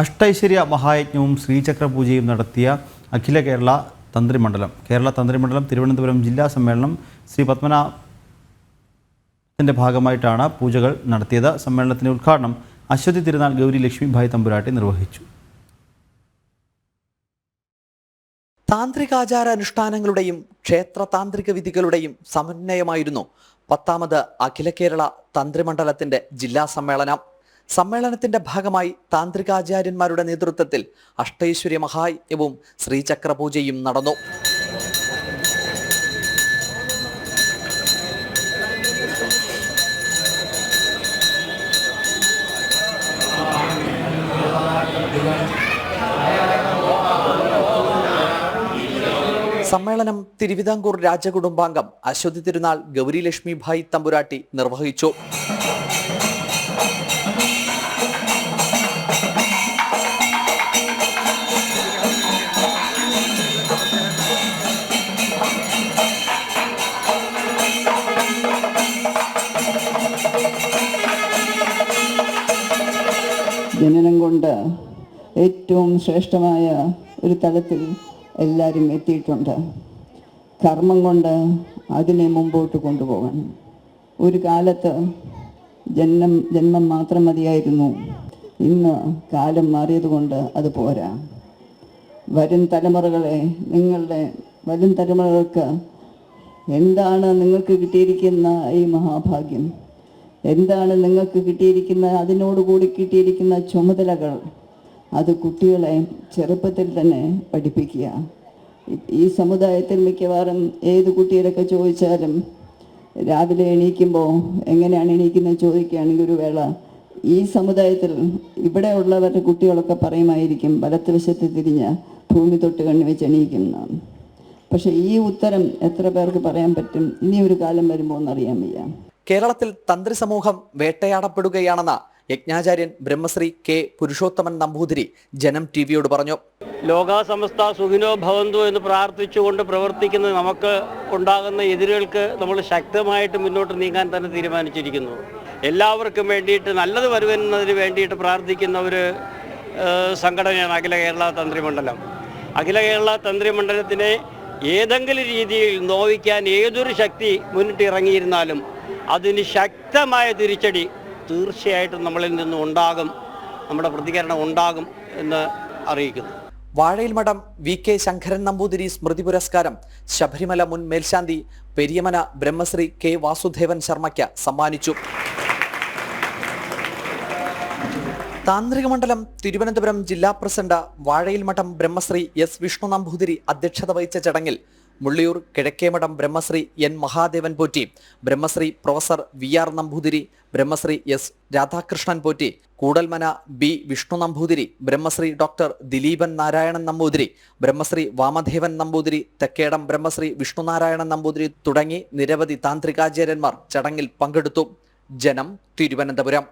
അഷ്ടൈശ്വര്യ മഹായജ്ഞവും ശ്രീചക്രപൂജയും നടത്തിയ അഖില കേരള തന്ത്രിമണ്ഡലം. കേരള തന്ത്രിമണ്ഡലം തിരുവനന്തപുരം ജില്ലാ സമ്മേളനം ശ്രീ പത്മനാഭത്തിന്റെ ഭാഗമായിട്ടാണ് പൂജകൾ നടത്തിയത്. സമ്മേളനത്തിന്റെ ഉദ്ഘാടനം അശ്വതി തിരുനാൾ ഗൗരി ലക്ഷ്മിഭായ് തമ്പുരാട്ടി നിർവഹിച്ചു. താന്ത്രികാചാര അനുഷ്ഠാനങ്ങളുടെയും ക്ഷേത്ര താന്ത്രിക വിധികളുടെയും സമന്വയമായിരുന്നു പത്താമത് അഖില കേരള തന്ത്രിമണ്ഡലത്തിന്റെ ജില്ലാ സമ്മേളനം. സമ്മേളനത്തിന്റെ ഭാഗമായി താന്ത്രികാചാര്യന്മാരുടെ നേതൃത്വത്തിൽ അഷ്ടൈശ്വര്യ മഹായജ്ഞവും ശ്രീചക്രപൂജയും നടന്നു. സമ്മേളനം തിരുവിതാംകൂർ രാജകുടുംബാംഗം അശ്വതി തിരുനാൾ ഗൗരി ലക്ഷ്മി തമ്പുരാട്ടി നിർവഹിച്ചു. ജനനം കൊണ്ട് ഏറ്റവും ശ്രേഷ്ഠമായ ഒരു തലത്തിൽ എല്ലാവരും എത്തിയിട്ടുണ്ട്. കർമ്മം കൊണ്ട് അതിനെ മുമ്പോട്ട് കൊണ്ടുപോകണം ഒരു കാലത്ത് ജന്മം ജന്മം മാത്രം മതിയായിരുന്നു. ഇന്ന് കാലം മാറിയതുകൊണ്ട് അത് പോരാ. വരും തലമുറകളെ നിങ്ങളുടെ വരും തലമുറകൾക്ക് എന്താണ് നിങ്ങൾക്ക് കിട്ടിയിരിക്കുന്ന ഈ മഹാഭാഗ്യം? എന്താണ് നിങ്ങൾക്ക് കിട്ടിയിരിക്കുന്ന അതിനോടുകൂടി കിട്ടിയിരിക്കുന്ന ചുമതലകൾ? അത് കുട്ടികളെ ചെറുപ്പത്തിൽ തന്നെ പഠിപ്പിക്കുക. ഈ- സമുദായത്തിൽ മിക്കവാറും ഏത് കുട്ടികളൊക്കെ ചോദിച്ചാലും രാവിലെ എണീക്കുമ്പോൾ എങ്ങനെയാണ് എണീക്കുന്നത് ചോദിക്കുകയാണെങ്കിൽ ഒരു വേള. ഈ സമുദായത്തിൽ ഇവിടെ ഉള്ളവരുടെ കുട്ടികളൊക്കെ പറയുമായിരിക്കും വലത്ത് വശത്ത് തിരിഞ്ഞ് ഭൂമി തൊട്ട് കണ്ണി വെച്ച് എണീക്കുന്നതാണ്. പക്ഷേ ഈ ഉത്തരം എത്ര പേർക്ക് പറയാൻ പറ്റും? ഇനി ഒരു കാലം വരുമ്പോൾ എന്നറിയാൻ വയ്യ. കേരളത്തിൽ തന്ത്രി സമൂഹം വേട്ടയാടപ്പെടുകയാണെന്ന് യജ്ഞാചാര്യൻ ബ്രഹ്മശ്രീ കെ പുരുഷോത്തമൻ നമ്പൂതിരി ജനം ടി വിയോട് പറഞ്ഞു ലോകാസമസ്ത സുഖിനോ ഭവന്തു എന്ന് പ്രാർത്ഥിച്ചുകൊണ്ട് പ്രവർത്തിക്കുന്ന നമുക്ക് ഉണ്ടാകുന്ന എതിരുകൾക്ക് നമ്മൾ ശക്തമായിട്ട് മുന്നോട്ട് നീങ്ങാൻ തന്നെ തീരുമാനിച്ചിരിക്കുന്നു. എല്ലാവർക്കും വേണ്ടിയിട്ട് നല്ലത് വരുവെന്നതിന് വേണ്ടിയിട്ട് പ്രാർത്ഥിക്കുന്ന ഒരു സംഘടനയാണ് അഖില കേരള തന്ത്രിമണ്ഡലം അഖില കേരള തന്ത്രിമണ്ഡലത്തിനെ ഏതെങ്കിലും രീതിയിൽ നോവിക്കാൻ ഏതൊരു ശക്തി മുന്നിട്ട് ഇറങ്ങിയിരുന്നാലും അതിന് ശക്തമായ തിരിച്ചടി തീർച്ചയായിട്ടും നമ്മളിൽ നിന്നും ഉണ്ടാകും നമ്മുടെ പ്രതികരണം ഉണ്ടാകും എന്ന് അറിയിക്കുന്നു. വാഴയിൽ മഠം വി കെ ശങ്കരൻ നമ്പൂതിരി സ്മൃതി പുരസ്കാരം ശബരിമല മുൻ മേൽശാന്തി പെരിയമന ബ്രഹ്മശ്രീ കെ വാസുദേവൻ ശർമ്മയ്ക്ക് സമ്മാനിച്ചു. താന്ത്രിക മണ്ഡലം തിരുവനന്തപുരം ജില്ലാ പ്രസിഡന്റ് വാഴയിൽ മഠം ബ്രഹ്മശ്രീ എസ് വിഷ്ണു നമ്പൂതിരി അധ്യക്ഷത വഹിച്ച ചടങ്ങിൽ Mulliyoor Kizhakkemadom Brahmashri N Mahadevan Potti Brahmashri professor V R Namboothiri Brahmashri S Radhakrishnan Potti Koodalmana B Vishnu Namboothiri Brahmashri doctor Dileepan Narayanan Namboothiri Brahmashri Vamadevan Namboothiri Thekkedam Brahmashri Vishnunarayanan Namboothiri തുടങ്ങി നിരവധി താന്ത്രികാചാര്യന്മാർ ചടങ്ങിൽ പങ്കെടുത്തു. ജനം തിരുവനന്തപുരം.